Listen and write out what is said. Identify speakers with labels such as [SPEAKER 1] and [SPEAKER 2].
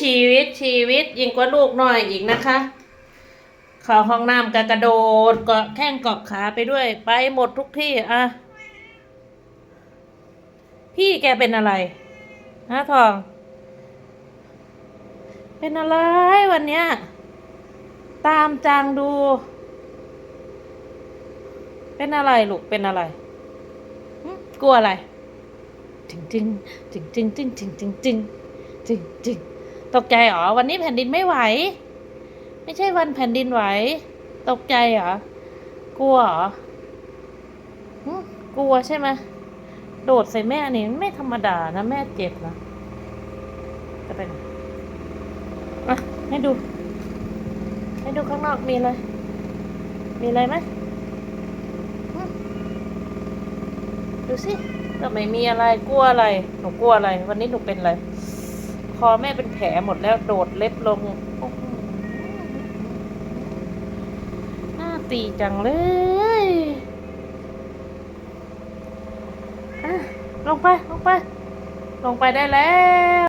[SPEAKER 1] ชีวิตชีวิตยิ่งกว่าลูกน้อยอีกนะคะเข้าห้องน้ำก็กระโดดเกาะแข้งเกาะขาไปด้วย ไปหมดทุกที่อะพี่แกเป็นอะไรฮะทอง เป็นอะไรวันเนี้ยตามจางดู เป็นอะไรลูกเป็นอะไรกลัวอะไรจริงจริงจริงจริงจริงจริงจริงจริงจริง ตกใจเหรอ วันนี้แผ่นดินไม่ไหว ไม่ใช่วันแผ่นดินไหว ตกใจเหรอ กลัวเหรอหึกลัวใช่ไหมโดดใส่แม่นี่ไม่ธรรมดานะ แม่เจ็บนะจะเป็นอะให้ดู ให้ดูข้างนอกมีอะไร มีอะไรไหมดูสิก็ไม่มีอะไรกลัวอะไร หนูกลัวอะไร วันนี้หนูเป็นอะไร คอแม่เป็นแผลหมดแล้วโดดเล็บลงหน่าตีจังเลยลงไป ลงไป ลงไปได้แล้ว